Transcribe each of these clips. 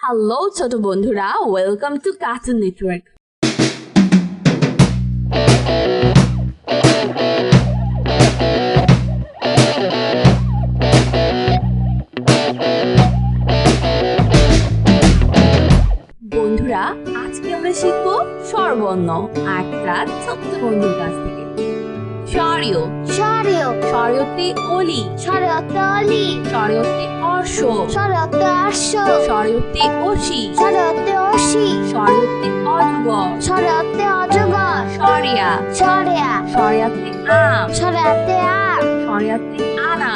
Hello ছোট বন্ধুরা welcome to cartoon network বন্ধুরা, আজকে আমরা শিখব স্বরবর্ণ একটা ছোট্ট বন্ধুর কাছ থেকে। স্বরীয়। স্বরীয়তে অলি সরেতে অলি স্বরীয়তে অর্শ আর্শ স্বরীয়তে অসি সরেতে অসি অজগর অজগর সরিয়া সরিয়া সরিয়াতে আম আম সরিয়াতে আনা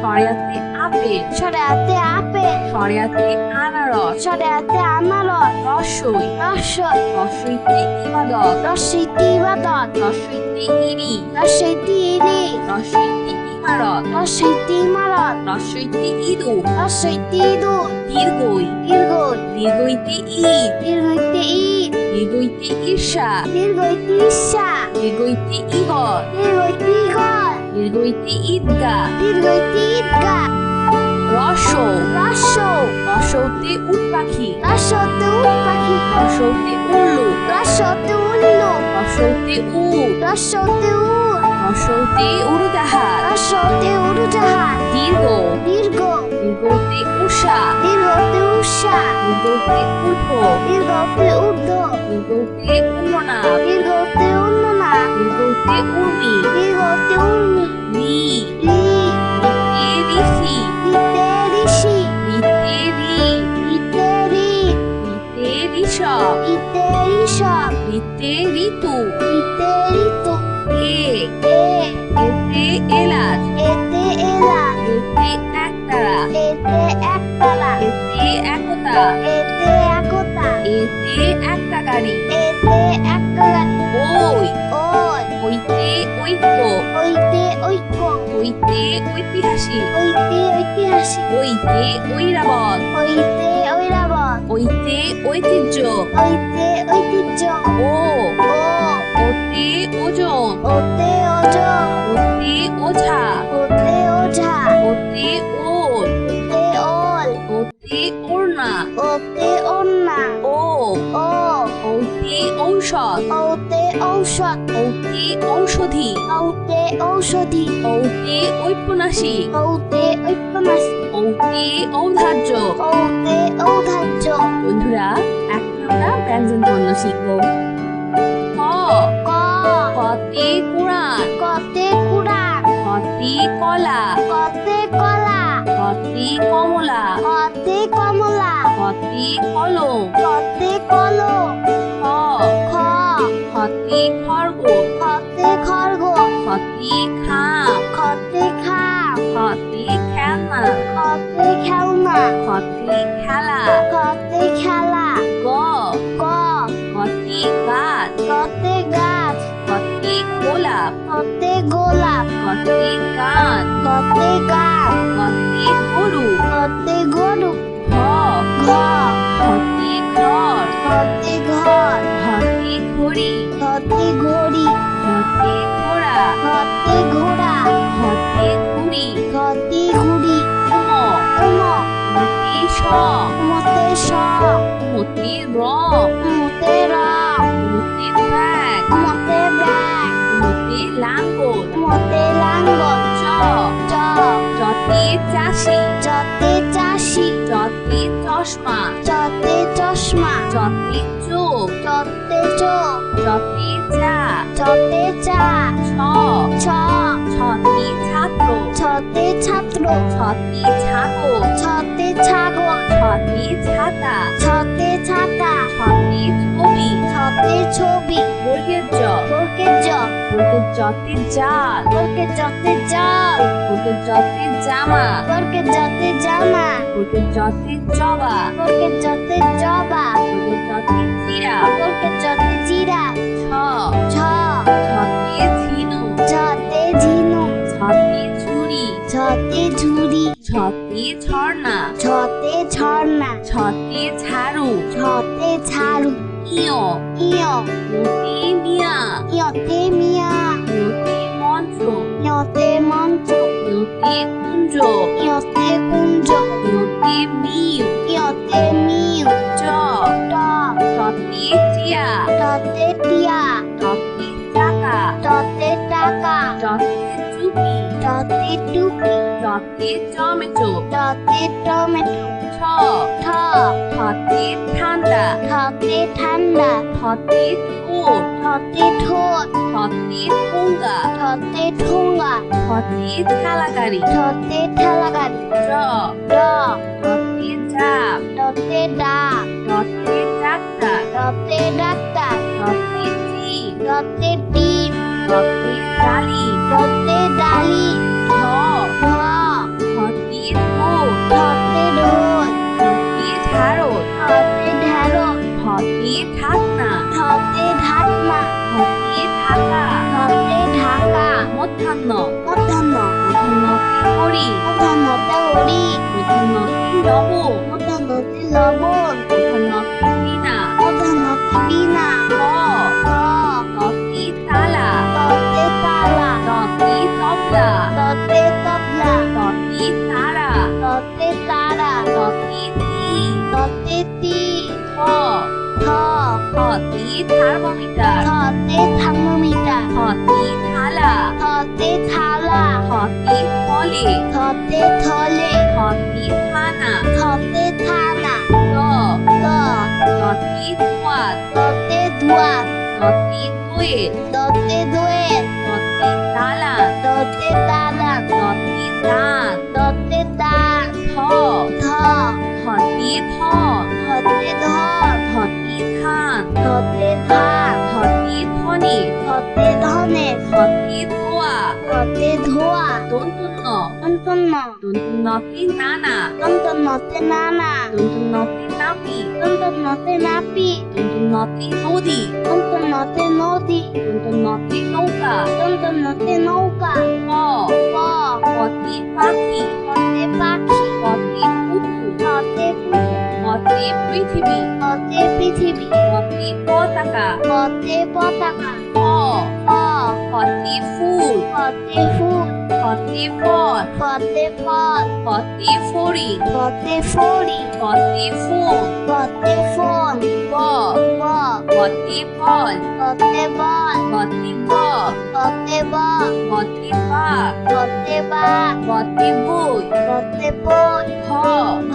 সরিয়াতে আপেল সরেতে আপেল সরিয়াতে আনারস। সরেতে আনারস। রসই। রসই। রসইতে ইবাদত। রসইতি ইবাদত। রসইতে ইরি। রসইতি ইরি। রসইতে ইমারত। রসইতি ইমারত। রসইতে ইঁদুর। রসইতি ইঁদুর। দীর্ঘই। দীর্ঘই। দীর্ঘইতে ঈদ দীর্ঘইতে ঈদ দীর্ঘইতে ঈর্ষা। দীর্ঘইতে ঈর্ষা। দীর্ঘইতে ইগর দীর্ঘইতে ইগল দীর্ঘইতে ঈদগা দীর্ঘইতি ঈদগা রস রস রসৌতে উট পাখি রসতে উট পাখি রসৌতে উল্লু রসতে উল্লু রসৌতে উ রসতে উ রসৌতে উড়ুজাহাজ রসতে উড়ুজাহাজ দীর্ঘ দীর্ঘতে উঠো দীর্ঘতে ঊর্ধ্ব দীর্ঘতে উন্ননা দীর্ঘতে উন্ননা দীর্ঘতে উর্মি দীর্ঘতে উর্মি রি রি রিতে ঋষি রিতে ঋষি রিতে রি রিতে রি রিতে ঋষভ রিতে ঋষভ রিতে ঋতু রিতে ঋতু এ এ এতে এলাচ এতে এলা এতে একতারা এতে একতলা এতে একতা। এতে একতা। এতে একটা গাড়ি। এতে একগাড়ি ওই। ওই। ওইতে ঐক্য। ওইতে ঐক্য। ওইতে ঐতিহাসিক। ওইতে ঐতিহাসিক। ওইতে ঐরাবত। ওইতে ঐরাবত। ওইতে ঐতিহ্য। ওইতে ঐতিহ্য। ও। ও। ওতে ওজন। ওতে ওজন। ওতে ওঝা। ওতে ওঝা। ওতে ওল ওতে ওন্না ও। ও। ওতে ঔষধ। ওতে ঔষধ। ওতে ঔষধি। ওতে ঔষধি। ওতে ঔপন্যাসিক। ওতে ওতে ঔধার্য। ওতে ঔধার্য। বন্ধুরা এখন আমরা ব্যঞ্জন বর্ণ শিখব। ক। ক। কতে কোরআন কতে কুড়ান। কতে কলা। কতে কলা। কতে কমলা। কতে কমলা। কতে কলম। কতে কলম। খ। খ। খতে খরগোশ কতে খরগোশ খতে খাম। কতে খাম। খতে খেলনা। কতে খেলনা। খতে খেলা। কতে খেলা। গ। ক কতে গাছ। কতে গাছ। গোলাপ। কতে গোলাপ। কতে গান। কতে গাছ কতে গরু। কতে গরু। ঘ। ঘ। ঘতে ঘর। কতে ঘর। ঘতে ঘড়ি। কতে ঘড়ি। ঘতে ঘোড়া। কতে ঘোড়া। ঘতে ঘুড়ি। কতে ঘুড়ি। উম। উম। মতে স মতে স মতে রং। মতে রং চতে চাষি চতে চাষি চতে চশমা। চতে চশমা। চতে চোখ। চতে চোখ। চতে চা। চতে চা। ছ। ছ। ছতে ছাত্র। ছতে ছাত্র। ছতে ছাগল। ছতে ছাগল। ছতে ছাতা। ছতে ছাতা। ছতে ছবি। ছতে ছবি। বর্গের জ বর্গের জ বর্গের জতে জাল। বর্গের জতে জল। বর্গের জতে জামা। বর্গের জতে জামা। বর্গের জতে জবা। বর্গের জতে জবা। বর্গের জতে জিরা। বর্গের জতে জিরা। ছ ছ। ছতে ঝিনু ছতে ঝিনু ছতে ঝুড়ি। ছতে ঝুড়ি। ছতে ঝর্ণা। ছতে ঝর্ণা। ছতে ঝাড়ু। ছতে ঝাড়ু। ইয়। ইয়। ইয়তে মিয়া। ইয়তে মিয়া। ইয়তে মন্ত্র। ইয়তে মন্ত্র। ইয়তে কুঞ্জ। ইয়তে কুঞ্জ। ইয়তে মিউ ইয়তে মিউ চ ট। ততে টিয়া। ততে টিয়া। ততে টাকা। ততে টাকা। ততে টতে টুপি। টতে টমেটো। টতে টমেটো। ঠ। ঠ। ঠতে ঠান্ডা। ঠতে ঠান্ডা। ঠতে ঠোঁট। ঠতে ঠোঁট। ঠতে ঠোঙ্গা। ঠতে ঠোঙ্গা। ঠতে ঠেলাগাড়ি ঠতে ঠেলাগাড়ি ড ড ঠতে ডাব ঠতে ডাক। ঠতে ডাক্তার। ঠতে ডাক্তার। ঠতে টি ঠতে ডিম ঠতে ডালি ঠতে ডালি ঢ ঢ ঠতে ঢোল ঠতে ঢোল ঠতে ঢাড়ল ঠতে ঢেঁড়স ঠতে ঢাকনা ঠতে ঢাকনা ঠতে ঢাকা ঠতে ঢাকা মধ্যাহ্ন মধ্যাহ্ন মধ্যাহ্নতে হরি মধ্যাহ্নতে হরি মধ্যাহ্নতে লবণ 털이 겉에 털에 겉이 하나? 겉에 하나? 더. 겉이 두아 겉에 두아 겉이 두에 겉에 두에 겉이 달아 겉에 달아 겉이 다 겉에 다더더. 겉이 더. 겉에 더. 겉이 타 겉에 타 겉이 퍼니 겉에 더네 겉이 도아 겉에 도아 돈돈. থতে ধান থতে ধনে থতে ধনে থতে ধোয়া থতে ধোয়া দন্তন্য তন্তন্ন দন্তন্যতে নানা তন্তন্নতে নানা দন্তন্যতে নাপি তন্তন্নতে নাপি দন্তন্যতে নদী তন্তন্নতে নদী দন্তন্যতে নৌকা তন্তন্নতে নৌকা ক ক পথে পাখি থতে পাখি পথে পুকুর থতে পুকুর পথে পৃথিবী থতে পৃথিবী পথে পতাকা থতে পতাকা ক ক পথে ফুল থতে ফুল পথে পথ থতে পথ পথে ফড়ি থতে ফড়ি পথে ফোন থতে ফোন ব ব পথে বল থতে বল পথে ব থতে বল পথে বাঘ থতে বাঘ পথে বই থতে বই ভ ভ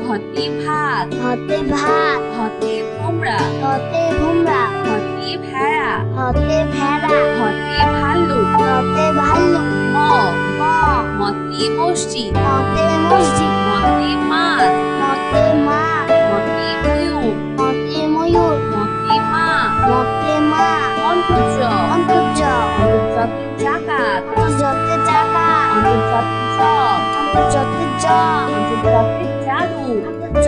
ভতে ভাত থতে ভাত ভতে ভোমরা থতে ভুমরা ভতে ভেড়া থতে ভেড়া ভতে ভাল্লুক থতে ভাল্লুক ম ম মতে মসজিদ মসজিদ মতে মাছ থতে মা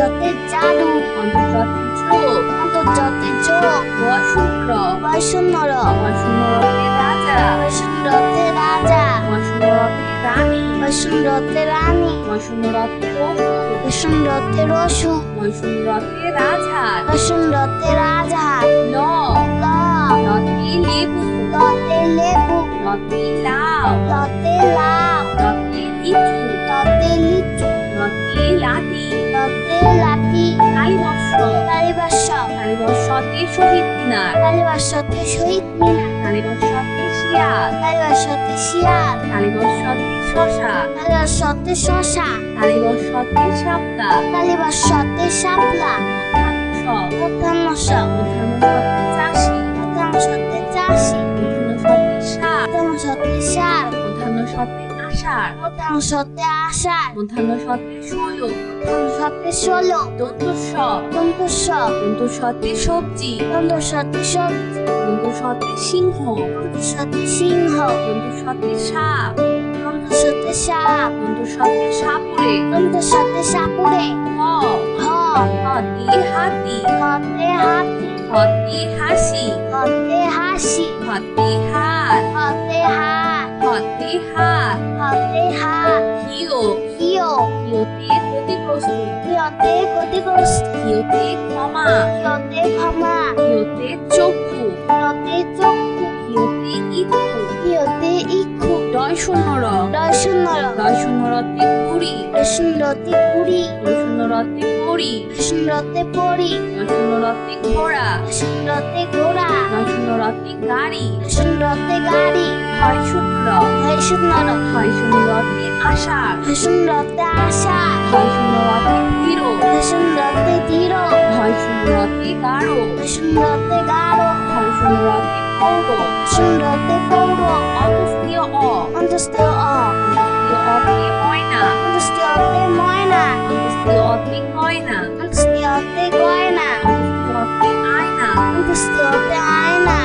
অন্তর্যতে জাদু অন্তর্জাতে যোগ অন্তর্যতে যোগ বসুন্দ্র বৈষণ্যর বসুন্দ্রতে রাজা। বৈষণ্যতে রাজা। বসুন্দ্রতে রানী। বৈষণ্যতে রানী। বসুন্দ্রতে রসু বৈষণ্যতে রসু। বসুন্দ্রতে রাজহার বৈষণ্যতে রাজা। ল ল। লতে লেবু। লতে লেবু। লতে লাউ। লতে লাউ। লতে লিচু। লতে লিচু। লতে লাতি লতে লাঠি। কালীবর্ষ কালীবাস কালীবর্ষতে শহীদ মিনার। কালীবাসতে শহীদ মিনার। কালীবর্ষতে শিয়াল। কালীবাসতে শিয়াল। কালীবর্ষতে শশা। কালীবাসতে শশা। কালীবর্ষতে সাপকা কালীবাসতে শাপলা। সব প্রধানস উঠানসতে চাষি। প্রধানসতে চাষি। উঠানসতে শাক প্রধানসতে শাল উঠানসতে আষাঢ় প্রধানসতে আষাঢ় উঠানসতে ষোল। প্রধানসতে ষোলো। দন্তস্ব দন্তস দন্তস্বতে সবজি। দন্তসতে সবজি। দন্তস্বতে সিংহ। দন্তসতে সিংহ। দন্তস্বতে সাপ। দন্তসতে সাপ। দন্তস্বতে সাপুরে। দন্তসতে সাপুরে। হ। হ। হতে হাতি। হতে হাতি। হতে হাসি। হতে হাসি। হতে হাত ক্ষতিগ্রস্ত হিয়তে ক্ষতিগ্রস্ত? হিওতে ক্ষমা। হিয়তে ক্ষমা? চক্ষু। চক্ষু? ইক্ষু। ইক্ষু? দয় শূন্য র দয় শূন্য রতে কুড়ি। দর্শনরতি পুরী দয় শূন্য শূন্যরতে পরি শূন্যতে পরি শূন্যরতে ঘোড়া শূন্যতে ঘোড়া। শূন্যরতে গাড়ি। শূন্যতে গাড়ি। হয় শূন্য হয় শূন্যর হয় শূন্যরতে আষাঢ়। শূন্যতে আশা হয় শূন্যরতে ধীর শূন্যতে ধীর হয় শূন্যরতে গাঢ়। শূন্যতে গাঢ়। হয় শূন্যরতে কৌর শূন্যতে পৌর। অন্তস্তীয় অ। অন্তস্থ অ। আয়না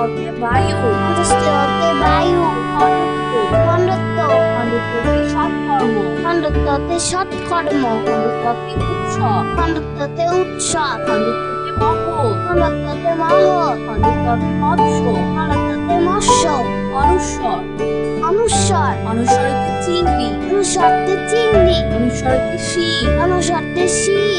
অতে বায়ু অন্তস্থতে বায়ু খণ্ডত্ব খণ্ডত্ব খণ্ডত্বতে সৎকর্ম. খণ্ডত্বতে সৎকর্ম খণ্ডত্বতে উৎসব খণ্ডত্বতে উৎসব খণ্ডত্বতে মহৎ. খণ্ডত্বতে মহৎ. খণ্ডত্বতে মৎস্য. খণ্ডত্বতে মৎস্য. অনুস্বর অনুস্বর অনুস্বরতে চিংড়ি. অনুস্বরতে চিংড়ি. অনুস্বরতে শিব অনুস্বরতে শিব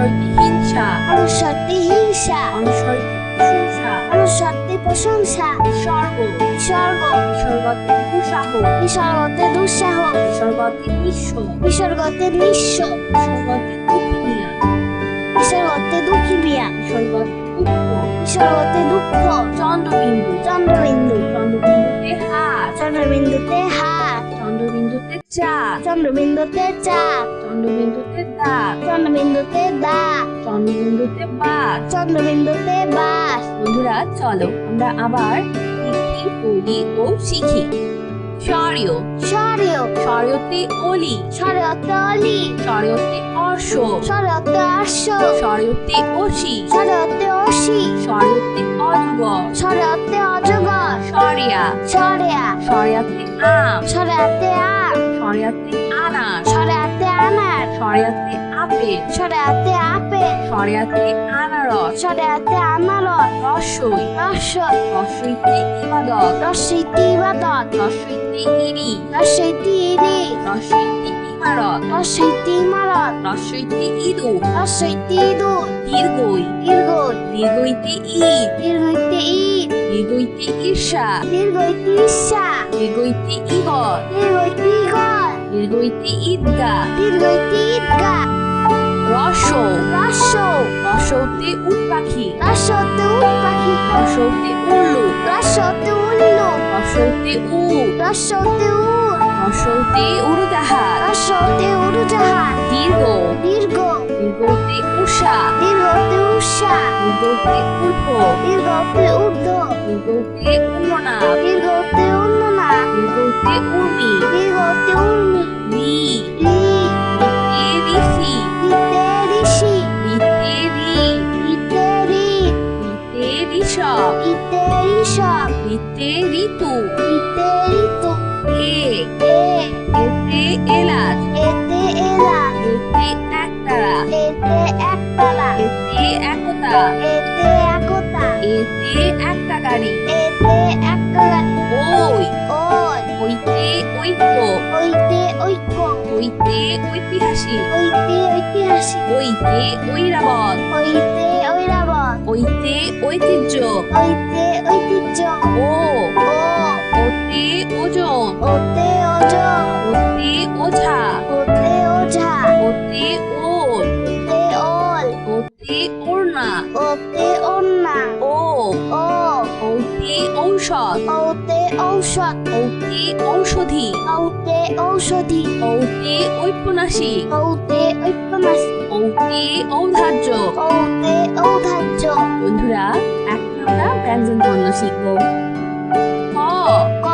অনুস্বরতে হিংসা অনুস্বরতে হিংসা অনুস্বরতে প্রশংসা অনুস্বরতে প্রশংসা। বিসর্গ স্বর্গ বিসর্গতে দুঃসাহ বিসর্গতে দুঃসাহ বিসর্গতে নিঃস্ব। বিসর্গতে নিঃস্ব। বিসর্গতে দুঃখিয়া বিসর্গতে দুঃখী বিয়া বিসর্গতে দুঃখ। বিসর্গতে দুঃখ। চন্দ্রবিন্দু। চন্দ্রবিন্দু। চন্দ্রবিন্দুতে হাত চন্দ্রবিন্দুতে হাত চন্দ্রবিন্দুতে চাঁদ চন্দ্রবিন্দুতে চাঁদ চন্দ্রবিন্দুতে দাঁত চন্দ্রবিন্দুতে দা। চন্দ্রবিন্দুতে বাঘ চন্দ্রবিন্দুতে বাস। বন্ধুরা চলো আমরা আবার লিখি পড়ি ও শিখি। স্বরীয় সরেও স্বরীয়তে অলি সরেয়তে অলি স্বরীয়তে অর্শ সরেয়তে অর্শ স্বরীয়তে অসি সরেয়তে অসি স্বরীয়তে অজগর সরেয়তে অজগর সরিয়া সরেয়া সরিয়াতে আম সরেয়াতে আম সরিয়াতে আনার সরেয়াতে সরিয়াতে আপেল সরেয়াতে আপেল সরিয়াতে আনারস। সরেয়াতে আনারস। রসই। রসই। রসইতে ইবাদত। রসইতে ইবাদত। রসইতে ইরি। রসইতে ইরি। রসইতে ইমারত। রসইতে ইমারত। রসইতে ইদু। রসইতে ইঁদুর দীর্ঘই। দীর্ঘই। দীর্ঘইতে ঈদ। দীর্ঘইতে ঈদ। দীর্ঘইতে ঈর্ষা। দীর্ঘইতে ঈর্ষা। দীর্ঘইতে ইগর দীর্ঘইতে দীর্ঘইতে ঈদগা দীর্ঘইতে ঈদগা রসৌ রস রসৌতে উট পাখি। রসৌতে উট পাখি। রসৌতে উল্লু। রসৌতে উল্লু। রসৌতে উ। রসৌতে উ। রসৌতে উড়োজাহাজ। রসৌতে উড়োজাহাজ। দীর্ঘ। দীর্ঘ। দীর্ঘতে উষা। দীর্ঘতে উষা। দীর্ঘতে উর্ধ দীর্ঘতে ঊর্ধ্ব। দীর্ঘতে উন্ননা দীর্ঘতে উন্ননা দীর্ঘতে উর্মি। দীর্ঘতে উর্মি। ঋষি। ঋষি। রি। রি। ঋতু। ঋতু। এ। এ। এতে এলাচ। এতে এলা এতে এতে একতলা এতে একতা এতে একতা এতে একটা গাড়ি এতে একগাড়ি ওই ওই ওইতে ঐক্য ওইতে ঐক্য ওইতে ঐতিহাসিক ওইতে ঐতিহাসিক ওইতে ঐরাবত ওইতে ঐরাবত ওইতে ঐতিহ্য ওইতে ঐতিহ্য ও ও ওতে ওজন ওতে ওজন ওতে ওঝা ওতে ওঝা ওতে ওতে ওন্না ও। ও ওতে ঔষধ। ওতে ঔষধ। ওতে ঔষধি। ওতে ঔষধি। ওতে ওতে ওতে ঔদার্য ওতে ঔধার্য। বন্ধুরা এখন আমরা ব্যঞ্জন বর্ণ শিখব। ক। ক।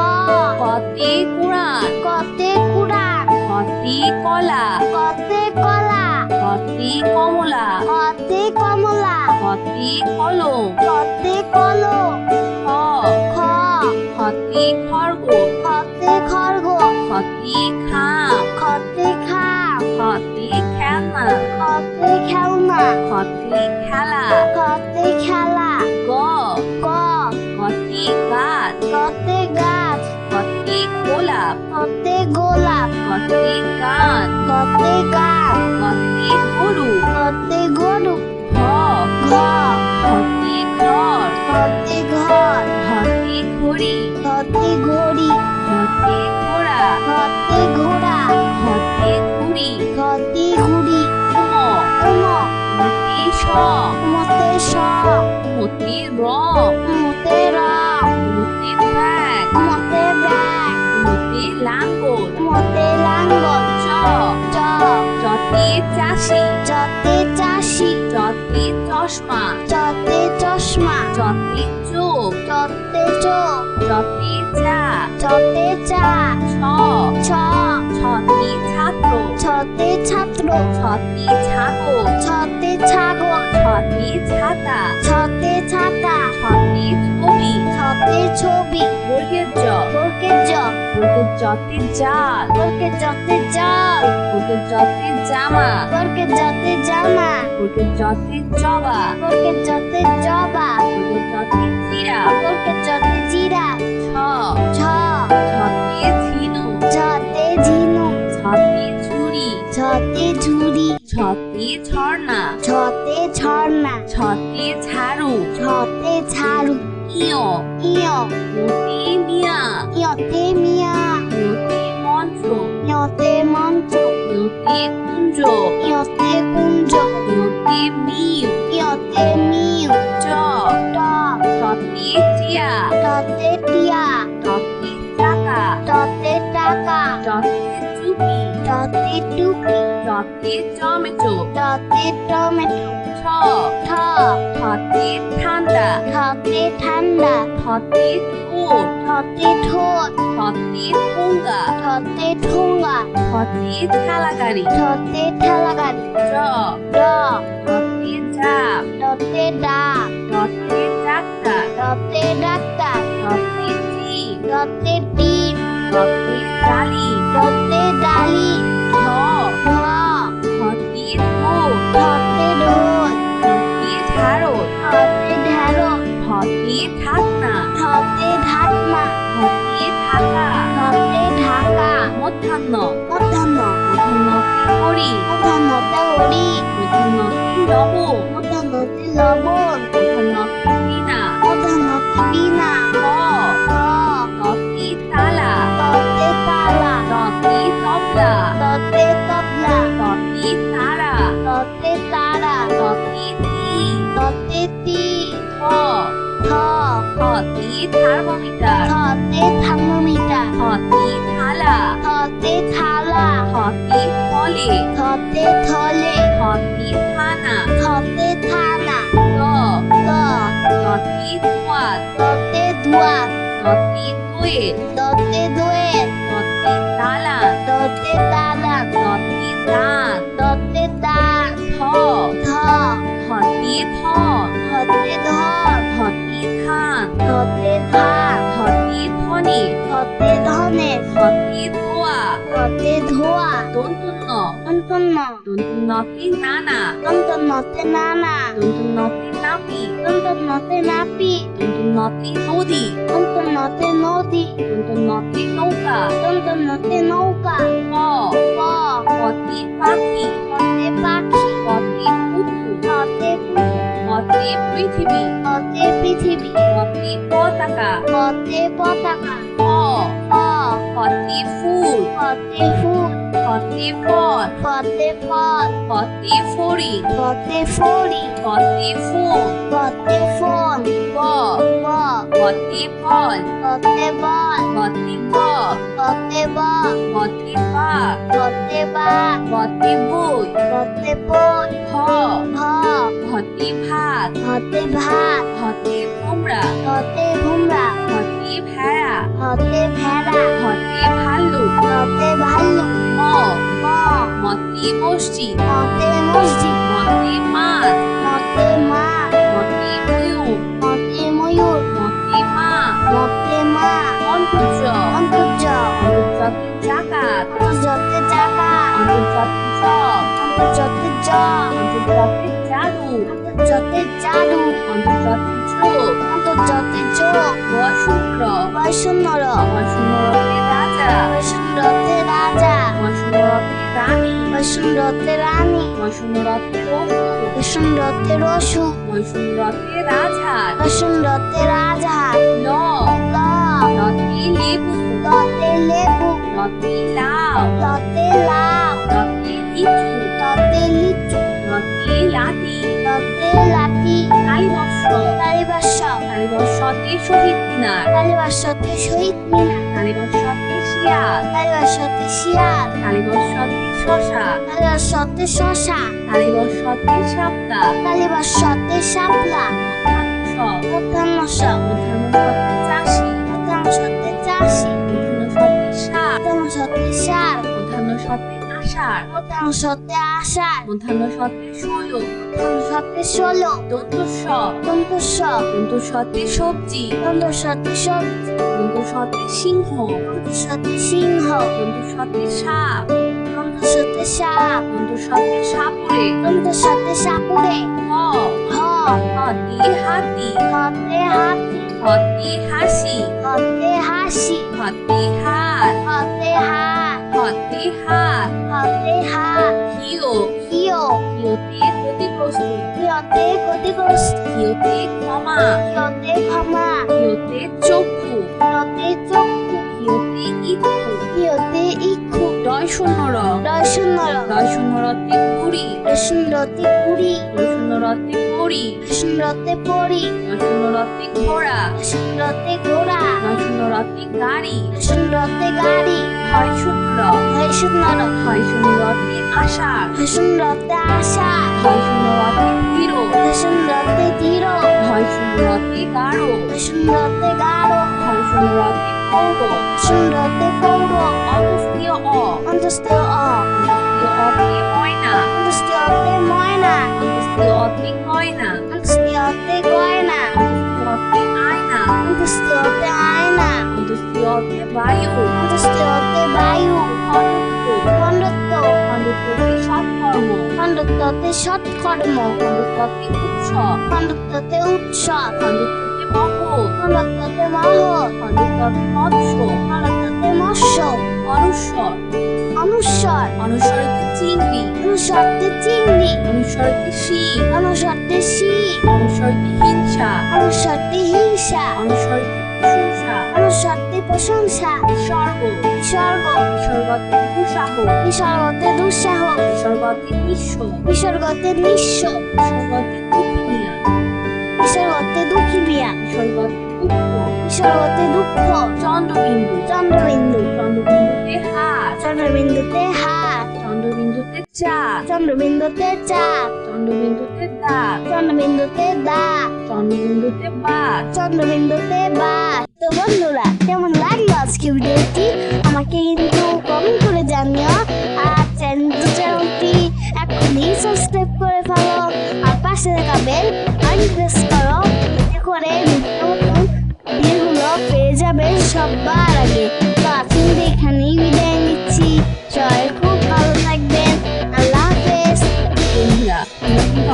কতে কতে কুড়ান। কতে কলা। কতে কলা। কতে কমলা। কতে কমলা। কতে কলম কতে কলম খ। খ। খতে খরগোশ কতে খরগোশ খতে খাম কতে খাম খতে খেলনা। কতে খেলনা। খতে খেলা। কতে খেলা। গ। ক কতে গাছ। কতে গাছ। কতে গোলাপ। কতে গোলাপ। কতে গান কতে গাছ। কতে গরু। কতে গরু। ঘ ঘ ঘতে ঘর। কতে ঘর। ঘতে ঘড়ি। কতে ঘড়ি। ঘতে ঘোড়া। কতে ঘোড়া। ঘতে ঘুড়ি। কতে ঘুড়ি। মতে স মতি র। মতে র। মতি মতি লাঙ্গল মতে লাঙ্গল চ চ। চতি চাষি চতে চাষি চতি চশমা চতে চশমা চতি চোখ চতে চোখ চতি চা চতে চা ছ ছ। ছতে ছাত্র ছতে ছাত্র ছতি ছাগল ছতে ছাগল ছতি ছাতা ছতে ছাতা ছতি ছবি ছতে ছবি বর্গের জ বর্গের জ বর্গের জতি জাল বর্গের যতে জল বর্গের জতি জামা বর্গের যতে জামা বর্গের জতি জবা বর্গের যতে জবা বর্গের জতি চিরা বর্গের যতে জিরা ছ ছ ছতি ঝিনু ছতে ঝিনু ছতি ঝুড়ি ছতে ঝুড়ি। ছতি ঝর্ণা। ছতে ঝর্ণা। ছতি ঝাড়ু। ছতে ঝাড়ু। ইয়। ইয়। মতি মিয়া। ইয়তে মিয়া। মতি মঞ্চ ইয়তে মঞ্চ মতি কুঞ্জ। ইয়তে কুঞ্জ। মতি মিউ ইয়তে মিউ চ ট ছতি চিয়া টতে টিয়া। ছতি চাকা। টতে টাকা চুপি টতে টুপি ছতি টমেটো টতে টমেটো ছ ঠ ছতি ঠান্ডা ঠতে ঠান্ডা ছতি ঠোঁট ঠতে ঠোঁট ছতি ঠোঙ্গা ঠতে ঠোঙ্গা ছতি ঠেলাগাড়ি ঠতে ঠেলাগাড়ি জ ড ছতি জাপ টতে ডাক ছতি ডাক্তার টতে ডাক্তার ছতি জিপ টতে ডিম ছতি ডালি টতে ডালি করি মধ্যাহ্নতে হরি মধ্যাহ্নতি লবণ মধ্যাহ্নতে লবণ মধ্যাহ্নতি বীণা মধ্যাহ্নতে বীণা হ হ ততি তালা ততে তালা ততি তবলা ততে তবলা ততি তারা ততে তারা ততি তি ততে তি থ থ থতি থার্মোমিটার থতে থার্মোমিটার থতি থালা থতে থালা থতি থলে, থতে থলে, থতি থানা, থতে থানা, ত ত ততি তোয়াত ততে ধোয়াত ততি দোয়েল ততে দোয়েল ততি তালা ততে তালা ততি দাঁত ততে দাঁত থ থ, থতি থন থতে 헛디탄 헛디탄 헛디퍼니 헛디더네 헛디도아. 헛디도아. 돈돈노 돈돈노 돈돈노 띠나나. 돈돈노 띠나나. 돈돈노 띠나피 돈돈노 띠나피 돈돈노 띠노디. 돈돈노 띠노디. 돈돈노 띠노가. 돈돈노 띠노가. 어 어, 헛디파키 헛디파키 헛디푸푸 헛디푸푸 কতি পৃথিবী। থতে পৃথিবী। কতি পতাকা। থতে পতাকা। ক। প কতি ফুল। থতে ফুল। কতি পথ। থতে ফল কতি ফড়ি। থতে ফড়ি। কতি ফোন থতে ফোন ব বল বল বই বই ভ ভ ভাত। ভাত। ভুমরা ভেড়া। ভেড়া। ভাল্লুক থতে ভাল্লুক ম। ম। মতি মসজিদ। মসজিদ। মতি মাছ থতে মা অন্তর্যতে জগ অন্তর্জাতি জাদু অন্তর্যতে জাদু অন্তর্জাতি চোখ অন্তর্যতে চোখ বসুন্দ্র বৈষণ্যর বসুন্নরতে রাজা বসুন্নরতে রাজা লেবু লেবু লাউ লাউ লিচু ততে লিচু লতি লাঠি লতে লাঠি তালিবর্ষ তালিবাস্য তালিবর্ষতে শহীদ মিনার তালিবাস্যতে শহীদ মিনার তালিবর্ষতে শিয়াল তালিবাস্যতে শিয়াল তালিবর্ষতে শশা তালিবাস্যতে শশা তালিবর্ষতে শাপলা তালিবাস্যতে শাপলা সব প্রধানস মধ্যাহ্নসতে চাষি প্রধানসতে চাষি মধ্যাহ্নসতে শাক প্রধানসতে শাক মধ্যাহ্নসতে আষাঢ় প্রধানসতে আষাঢ় মধ্যাহ্নসতে ষোল। প্রধানসতে ষোলো। দন্তস্ব দন্তস্ব দন্তস্বতে সবজি। দন্তস্বতে সবজি। দন্তস্বতে সিংহ। দন্তস্বতে সিংহ। দন্তস্বতে সাপ। দন্তস্বতে সাপ। দন্তস্বতে সাপুরে। দন্তস্বতে সাপুরে। হ। হ। হতে হাতি। হতে হাতি। হতে হাসি। হতে হাসি। হতে হাত হতে হাত হতে হাত। হতে হাত। হিও। হিও। হিওতে ক্ষতিগ্রস্ত। হিওতে ক্ষমা। ক্ষমা। হিওতে চক্ষু। হিয়তে চক্ষু। হিওতে ইক্ষু। হিয়তে ইক্ষু। দয় শূন্য র। দয় শূন্য রতে ঘুড়ি দর্শনরতে পুরী দয় শূন্য রতে ঘড়ি দর্শনরতে পরি দয় শূন্য রতে ঘোড়া। দর্শনরতে ঘোড়া। দয় শূন্য রতে গাড়ি। দর্শনরতে গাড়ি। হয় শূন্য র দর্শনর হয় শূন্য রতে আষাঢ় দর্শনরতে আশা হয় শূন্য রতে ধীর দর্শনরতে ধীর হয় শূন্য রতে গাঢ় দর্শনরতে গাঢ়। হয় শূন্য রতে কৌর দর্শনরতে কৌর অন্তস্তীয় অ। অন্তস্থ অ। অতে ময়না ময়না অতে গয়না অন্তস্থতে গয়না অন্তস্তীয় অতে আয়না অন্তস্তীয় অতে বায়ু। অন্তস্থতে বায়ু। খণ্ডত্ব। খণ্ডত্ব। খণ্ডত্বতে সৎকর্ম। খণ্ডত্বতে সৎকর্ম। খণ্ডত্বতে উৎসব খণ্ডত্বতে উৎসব খণ্ডত্বতে মহৎ। খণ্ডত্বতে মহৎ। খণ্ডত্বতে মৎস্য। খণ্ডত্বতে মৎস্য। অনুস্বর। অনুস্বর। অনুস্বরিতে চিংড়ি। অনুস্বরতে চিংড়ি। অনুস্বরিতে শিব অনুস্বরতে শিব অনুস্বরিতে হিংসা। অনুস্বরতে হিংসা। অনুস্বরিতে প্রশংসা। অনুস্বরতে প্রশংসা। বিসর্গ বিসর্গ বিসর্গতে দুঃসাহ বিসর্গতে দুঃসাহ বিসর্গতে নিঃস্ব। বিসর্গতে নিঃস্ব। বিসর্গতে দুঃখিয়া বিসর্গতে দুঃখী বিয়া বিসর্গতে দুঃখ, চন্দ্রবিন্দু চন্দ্রবিন্দু, চন্দ্রবিন্দুতে হাত চন্দ্রবিন্দুতে হাত চন্দ্রবিন্দুতে চাঁদ চন্দ্রবিন্দুতে চাঁদ চন্দ্রবিন্দুতে দাঁত চন্দ্রবিন্দুতে দাঁত চন্দ্রবিন্দুতে বাদ চন্দ্রবিন্দুতে বাস তো বন্ধুরা, কেমন লাগল আজকে ভিডিওটি? আমাকে কিন্তু কমেন্ট করে জানিও। আর চ্যানেল চ্যানেলটি এখনই সাবস্ক্রাইব করে ফেলো। আর পাশে থাকা বেল আইন প্রেস করো এতে করে ভিডিওগুলো পেয়ে যাবে সবার আগে। তো আজকে এখানেই বিদায় নিচ্ছি। সবাই খুব ভালো থাকবেন। আল্লাহ হাফেজ।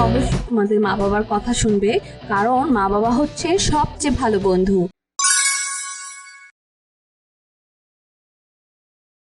অবশ্যই তোমাদের মা বাবার কথা শুনবে, কারণ মা বাবা হচ্ছে সবচেয়ে ভালো বন্ধু।